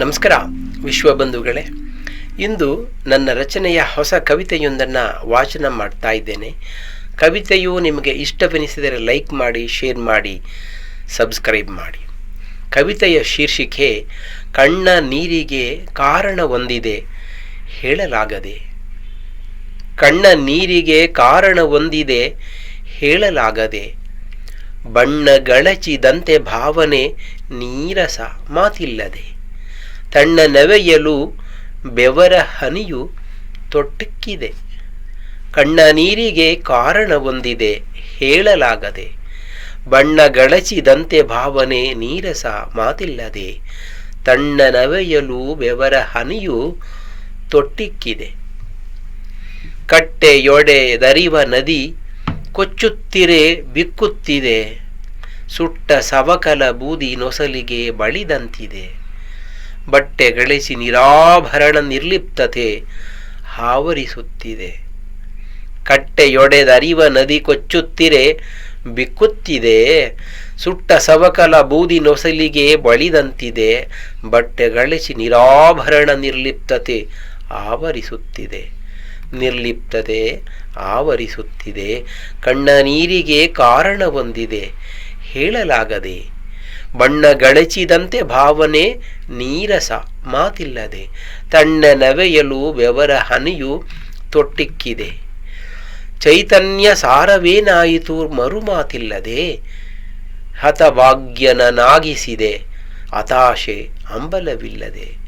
ನಮಸ್ಕಾರ ವಿಶ್ವಬಂಧುಗಳೇ ಇಂದು ನನ್ನ ರಚನೆಯ ಹೊಸ ಕವಿತೆಯೊಂದನ್ನು ವಾಚನ ಮಾಡ್ತಾ ಇದ್ದೇನೆ. ಕವಿತೆಯು ನಿಮಗೆ ಇಷ್ಟವೆನಿಸಿದರೆ ಲೈಕ್ ಮಾಡಿ, ಶೇರ್ ಮಾಡಿ, ಸಬ್ಸ್ಕ್ರೈಬ್ ಮಾಡಿ. ಕವಿತೆಯ ಶೀರ್ಷಿಕೆ, ಕಣ್ಣ ನೀರಿಗೆ ಕಾರಣ ಹೊಂದಿದೆ ಹೇಳಲಾಗದೆ. ಕಣ್ಣ ನೀರಿಗೆ ಕಾರಣ ಹೊಂದಿದೆ ಹೇಳಲಾಗದೆ. ಬಣ್ಣ ಗಳಚಿದಂತೆ ಭಾವನೆ ನೀರಸ ಮಾತಿಲ್ಲದೆ. ತಣ್ಣ ನವೆಯಲು ಬೆವರ ಹನಿಯು ತೊಟ್ಟಕ್ಕಿದೆ. ಕಣ್ಣ ನೀರಿಗೆ ಕಾರಣವೊಂದಿದೆ ಹೇಳಲಾಗದೆ. ಬಣ್ಣ ಗಳಚಿದಂತೆ ಭಾವನೆ ನೀರಸ ಮಾತಿಲ್ಲದೆ. ತಣ್ಣ ನವೆಯಲು ಬೆವರ ಹನಿಯು ತೊಟ್ಟಿಕ್ಕಿದೆ. ಕಟ್ಟೆಯೊಡೆ ದರಿವ ನದಿ ಕೊಚ್ಚುತ್ತಿರೆ ಬಿಕ್ಕುತ್ತಿದೆ. ಸುಟ್ಟ ಸವಕಲ ಬೂದಿ ನೊಸಲಿಗೆ ಬಳಿದಂತಿದೆ. ಬಟ್ಟೆ ಗಳಿಸಿ ನಿರಾಭರಣ ನಿರ್ಲಿಪ್ತತೆ ಹಾವರಿಸುತ್ತಿದೆ. ಕಟ್ಟೆಯೊಡೆದರಿವ ನದಿ ಕೊಚ್ಚುತ್ತಿರೆ, ಬಿಕ್ಕುತ್ತಿದೆ. ಸುಟ್ಟ ಸವಕಲ ಬೂದಿ ನೊಸಲಿಗೆ ಬಳಿದಂತಿದೆ. ಬಟ್ಟೆ ಗಳಿಸಿ ನಿರಾಭರಣ ನಿರ್ಲಿಪ್ತತೆ ಆವರಿಸುತ್ತಿದೆ ನಿರ್ಲಿಪ್ತತೆ ಆವರಿಸುತ್ತಿದೆ ಕಣ್ಣ ನೀರಿಗೆ ಕಾರಣ ಹೊಂದಿದೆ. ಹೇಳಲಾಗದೆ ಬಣ್ಣ ಗಳಚಿದಂತೆ ಭಾವನೆ ನೀರಸ ಮಾತಿಲ್ಲದೆ ತಣ್ಣ ನವೆಯಲು ಬೆವರ ಹನಿಯು ತೊಟ್ಟಿಕ್ಕಿದೆ. ಚೈತನ್ಯ ಸಾರವೇನಾಯಿತು ಮರುಮಾತಿಲ್ಲದೆ ಹತಭಾಗ್ಯನನಾಗಿಸಿದೆ. ಹತಾಶೆ ಅಂಬಲವಿಲ್ಲದೆ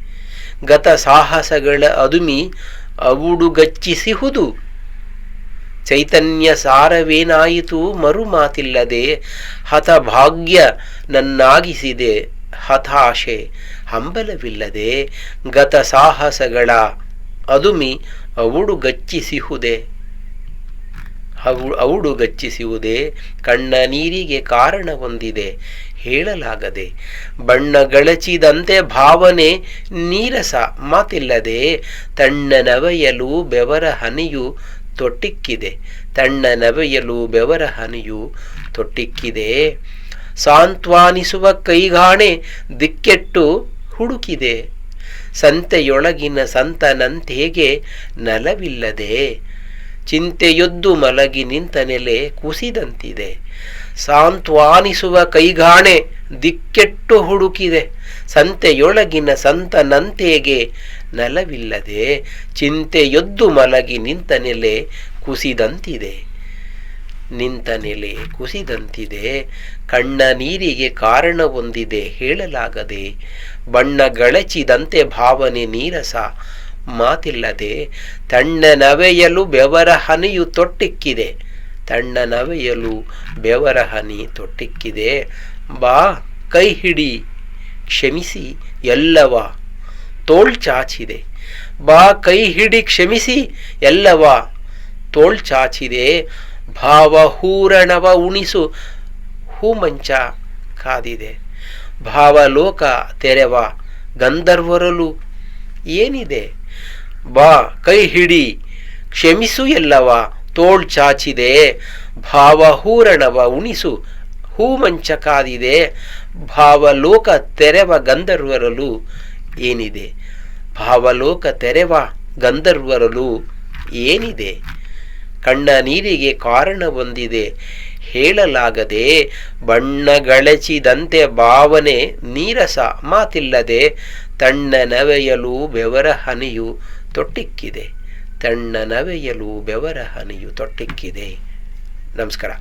ಗತ ಸಾಹಸಗಳ ಅದುಮಿ ಅವುಡುಗಚ್ಚಿಸಿಹುದು ಚೈತನ್ಯ ಸಾರವೇನಾಯಿತು ಮರುಮಾತಿಲ್ಲದೆ ಹತಭಾಗ್ಯ ನನ್ನಾಗಿಸಿದೆ ಹತಾಶೆ ಹಂಬಲವಿಲ್ಲದೆ ಗತ ಸಾಹಸಗಳ ಅದುಮಿ ಗಚ್ಚಿಸಿಹುದೆ ಅವು ಅವುಡುಗಚ್ಚಿಸುವುದೇ ಕಣ್ಣ ನೀರಿಗೆ ಕಾರಣ ಹೊಂದಿದೆ ಹೇಳಲಾಗದೆ ಬಣ್ಣ ಗಳಚಿದಂತೆ ಭಾವನೆ ನೀರಸ ಮಾತಿಲ್ಲದೆ ತಣ್ಣ ನವೆಯಲು ಬೆವರ ಹನಿಯು ತೊಟ್ಟಿಕ್ಕಿದೆ. ತಣ್ಣ ನವೆಯಲು ಬೆವರ ಹನಿಯು ತೊಟ್ಟಿಕ್ಕಿದೆ. ಸಾಂತ್ವಾನಿಸುವ ಕೈಗಾಣೆ ದಿಕ್ಕೆಟ್ಟು ಹುಡುಕಿದೆ. ಸಂತೆಯೊಳಗಿನ ಸಂತನಂತೆಗೆ ನಲವಿಲ್ಲದೆ ಚಿಂತೆಯೊದ್ದು ಮಲಗಿ ನಿಂತ ನೆಲೆ ಕುಸಿದಂತಿದೆ. ಸಾಂತ್ವಾನಿಸುವ ಕೈಗಾಣೆ ದಿಕ್ಕೆಟ್ಟು ಹುಡುಕಿದೆ. ಸಂತೆಯೊಳಗಿನ ಸಂತನಂತೆಗೆ ನಲವಿಲ್ಲದೆ ಚಿಂತೆಯೊದ್ದು ಮಲಗಿ ನಿಂತ ನೆಲೆ ಕುಸಿದಂತಿದೆ. ನಿಂತ ನೆಲೆ ಕುಸಿದಂತಿದೆ. ಕಣ್ಣ ನೀರಿಗೆ ಕಾರಣ ಹೊಂದಿದೆ ಹೇಳಲಾಗದೆ. ಬಣ್ಣ ಗಳಚಿದಂತೆ ಭಾವನೆ ನೀರಸ ಮಾತಿಲ್ಲದೆ ತಣ್ಣ ನವೆಯಲು ಬೆವರ ಹನಿಯು ತೊಟ್ಟಿಕ್ಕಿದೆ. ತಣ್ಣ ನವೆಯಲು ಬೆವರ ಹನಿ ತೊಟ್ಟಿಕ್ಕಿದೆ. ಬಾ, ಕೈ ಹಿಡಿ, ಕ್ಷಮಿಸಿ ಎಲ್ಲವ, ತೋಳ್ ಚಾಚಿದೆ. ಬಾ, ಕೈ ಹಿಡಿ, ಕ್ಷಮಿಸಿ ಎಲ್ಲವ, ತೋಳ್ ಚಾಚಿದೆ. ಭಾವ ಹೂರಣವ ಉಣಿಸು, ಹೂಮಂಚ ಕಾದಿದೆ. ಭಾವಲೋಕ ತೆರೆವ ಗಂಧರ್ವರಲು ಏನಿದೆ? ಬಾ, ಕೈ ಹಿಡಿ. ಕ್ಷಮಿಸು ಎಲ್ಲವ, ತೋಳ್ ಚಾಚಿದೆ. ಭಾವ ಹೂರಣವ ಉಣಿಸು, ಹೂಮಂಚ ಕಾದಿದೆ. ಭಾವಲೋಕ ತೆರೆವ ಗಂಧರ್ವರಲು ಏನಿದೆ? ಭಾವಲೋಕ ತೆರೆವ ಗಂಧರ್ವರಲು ಏನಿದೆ? ಕಣ್ಣ ನೀರಿಗೆ ಕಾರಣ ಹೊಂದಿದೆ. ಹೇಳಲಾಗದೆ ಬಣ್ಣಗಳಚಿದಂತೆ ಭಾವನೆ, ನೀರಸ ಮಾತಿಲ್ಲದೆ, ತಣ್ಣ ನವೆಯಲು ಬೆವರ ಹನಿಯು ತೊಟ್ಟಿಕ್ಕಿದೆ. ತಣ್ಣ ನವೆಯಲು ಬೆವರ ಹನಿಯು ತೊಟ್ಟಿಕ್ಕಿದೆ. ನಮಸ್ಕಾರ.